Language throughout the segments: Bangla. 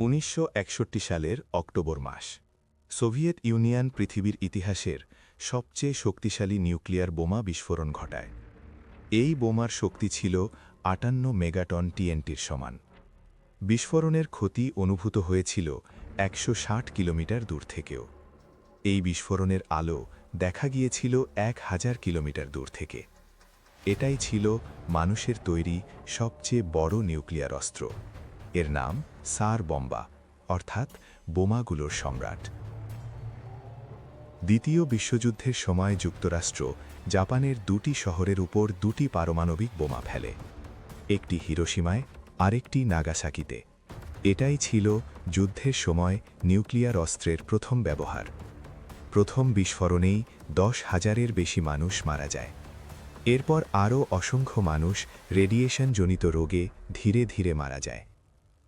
উনিশশো একষট্টি সালের অক্টোবর মাস। সোভিয়েত ইউনিয়ন পৃথিবীর ইতিহাসের সবচেয়ে শক্তিশালী নিউক্লিয়ার বোমা বিস্ফোরণ ঘটায়। এই বোমার শক্তি ছিল আটান্ন মেগাটন টিএনটির সমান। বিস্ফোরণের ক্ষতি অনুভূত হয়েছিল একশো ষাট কিলোমিটার দূর থেকেও। এই বিস্ফোরণের আলো দেখা গিয়েছিল এক হাজার কিলোমিটার দূর থেকে। এটাই ছিল মানুষের তৈরি সবচেয়ে বড় নিউক্লিয়ার অস্ত্র। এর নাম সার বম্বা, অর্থাৎ বোমাগুলোর সম্রাট। দ্বিতীয় বিশ্বযুদ্ধের সময় যুক্তরাষ্ট্র জাপানের দুটি শহরের উপর দুটি পারমাণবিক বোমা ফেলে, একটি হিরোসীমায় আরেকটি নাগাসাকিতে। এটাই ছিল যুদ্ধের সময় নিউক্লিয়ার অস্ত্রের প্রথম ব্যবহার। প্রথম বিস্ফোরণেই দশ হাজারের বেশি মানুষ মারা যায়। এরপর আরও অসংখ্য মানুষ রেডিয়েশনজনিত রোগে ধীরে ধীরে মারা যায়।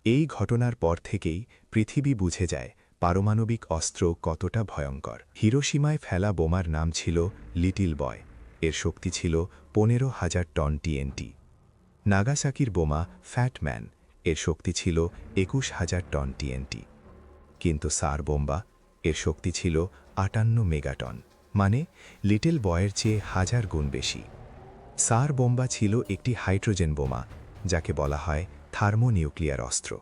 এই ঘটনার পর থেকেই পৃথিবী বুঝে যায় পারমাণবিক অস্ত্র কতটা ভয়ঙ্কর। হিরোসীমায় ফেলা বোমার নাম ছিল লিটিল বয়। এর শক্তি ছিল পনেরো হাজার টন টিএনটি নাগাসাকির বোমা ফ্যাটম্যান এর শক্তি ছিল একুশ হাজার টন টিএনটি কিন্তু সার বোম্বা, এর শক্তি ছিল আটান্ন মেগাটন। মানে লিটল বয়ের চেয়ে হাজার গুণ বেশি। সার বোম্বা ছিল একটি হাইড্রোজেন বোমা, যাকে বলা হয় থার্মোনিউক্লিয়ার অস্ত্র।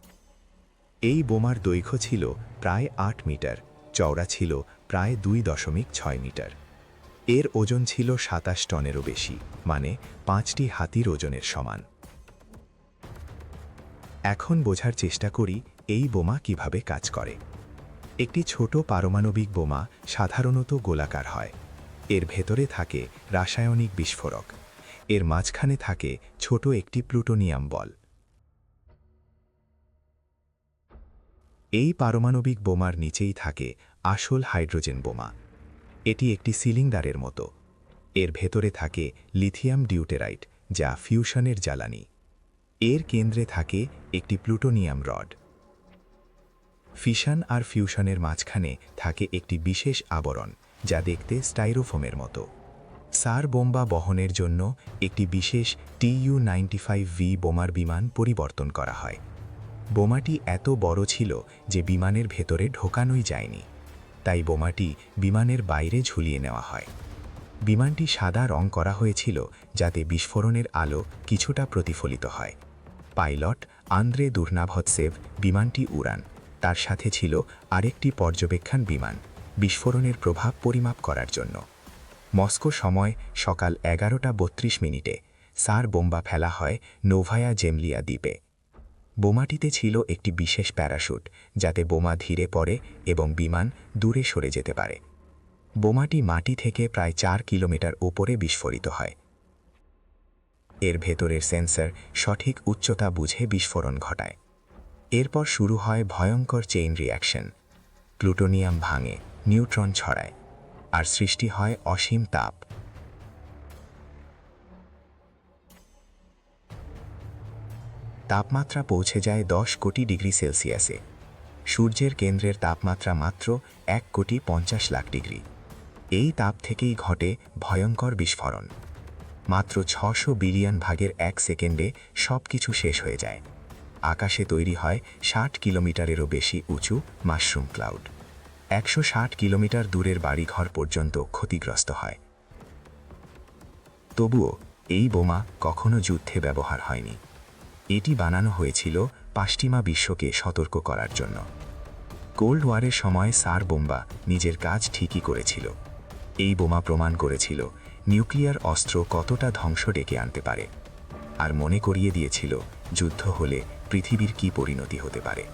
এই বোমার দৈর্ঘ্য ছিল প্রায় আট মিটার, চওড়া ছিল প্রায় দুই দশমিক ছয় মিটার। এর ওজন ছিল সাতাশ টনেরও বেশি মানে পাঁচটি হাতির ওজনের সমান। এখন বোঝার চেষ্টা করি এই বোমা কীভাবে কাজ করে। একটি ছোট পারমাণবিক বোমা সাধারণত গোলাকার হয়। এর ভেতরে থাকে রাসায়নিক বিস্ফোরক। এর মাঝখানে থাকে ছোট একটি প্লুটোনিয়াম বল। এই পারমাণবিক বোমার নিচেই থাকে আসল হাইড্রোজেন বোমা। এটি একটি সিলিন্ডারের মতো। এর ভেতরে থাকে লিথিয়াম ডিউটেরাইট, যা ফিউশনের জ্বালানি। এর কেন্দ্রে থাকে একটি প্লুটোনিয়াম রড। ফিশন আর ফিউশনের মাঝখানে থাকে একটি বিশেষ আবরণ, যা দেখতে স্টাইরোফোমের মতো। সার বোম্বা বহনের জন্য একটি বিশেষ টিইউ নাইনটি ফাইভ ভি বোমার বিমান পরিবর্তন করা হয়। বোমাটি এত বড় ছিল যে বিমানের ভেতরে ঢোকানোই যায়নি। তাই বোমাটি বিমানের বাইরে ঝুলিয়ে নেওয়া হয়। বিমানটি সাদা রং করা হয়েছিল যাতে বিস্ফোরণের আলো কিছুটা প্রতিফলিত হয়। পাইলট আন্দ্রে দুর্নাভৎসেভ বিমানটি উড়ান। তার সাথে ছিল আরেকটি পর্যবেক্ষণ বিমান বিস্ফোরণের প্রভাব পরিমাপ করার জন্য। মস্কো সময় সকাল এগারোটা বত্রিশ মিনিটে সার বোম্বা ফেলা হয় নোভায়া জেমলিয়া দ্বীপে। বোমাটিতে ছিল একটি বিশেষ প্যারাশুট, যাতে বোমা ধীরে পড়ে এবং বিমান দূরে সরে যেতে পারে। বোমাটি মাটি থেকে প্রায় চার কিলোমিটার ওপরে বিস্ফোরিত হয়। এর ভেতরের সেন্সর সঠিক উচ্চতা বুঝে বিস্ফোরণ ঘটায়। এরপর শুরু হয় ভয়ঙ্কর চেইন রিয়াকশন প্লুটোনিয়াম ভাঙে, নিউট্রন ছড়ায়, আর সৃষ্টি হয় অসীম তাপ। তাপমাত্রা পৌঁছে যায় দশ কোটি ডিগ্রি সেলসিয়াসে। সূর্যের কেন্দ্রের তাপমাত্রা মাত্র এক কোটি পঞ্চাশ লাখ ডিগ্রি। এই তাপ থেকেই ঘটে ভয়ঙ্কর বিস্ফোরণ। মাত্র ছশো বিলিয়ন ভাগের এক সেকেন্ডে সব কিছু শেষ হয়ে যায়। আকাশে তৈরি হয় ষাট কিলোমিটারেরও বেশি উঁচু মাশরুম ক্লাউড। একশো ষাট কিলোমিটার দূরের বাড়িঘর পর্যন্ত ক্ষতিগ্রস্ত হয়। তবুও, এই বোমা কখনো যুদ্ধে ব্যবহার হয়নি। এটি বানানো হয়েছিল পাশ্চিমা বিশ্বকে সতর্ক করার জন্য। কোল্ড ওয়ারের সময় সার বোম্বা নিজের কাজ ঠিকই করেছিল। এই বোমা প্রমাণ করেছিল নিউক্লিয়ার অস্ত্র কতটা ধ্বংস ডেকে আনতে পারে। আর মনে করিয়ে দিয়েছিল যুদ্ধ হলে পৃথিবীর কি পরিণতি হতে পারে।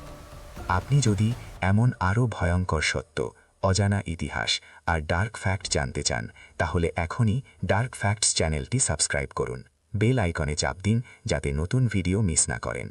আপনি যদি এমন আরও ভয়ঙ্কর সত্য, অজানা ইতিহাস আর ডার্ক ফ্যাক্ট জানতে চান, তাহলে এখনই ডার্ক ফ্যাক্টস চ্যানেলটি সাবস্ক্রাইব করুন। বেল আইকনে চাপ দিন যাতে নতুন ভিডিও মিস না করেন।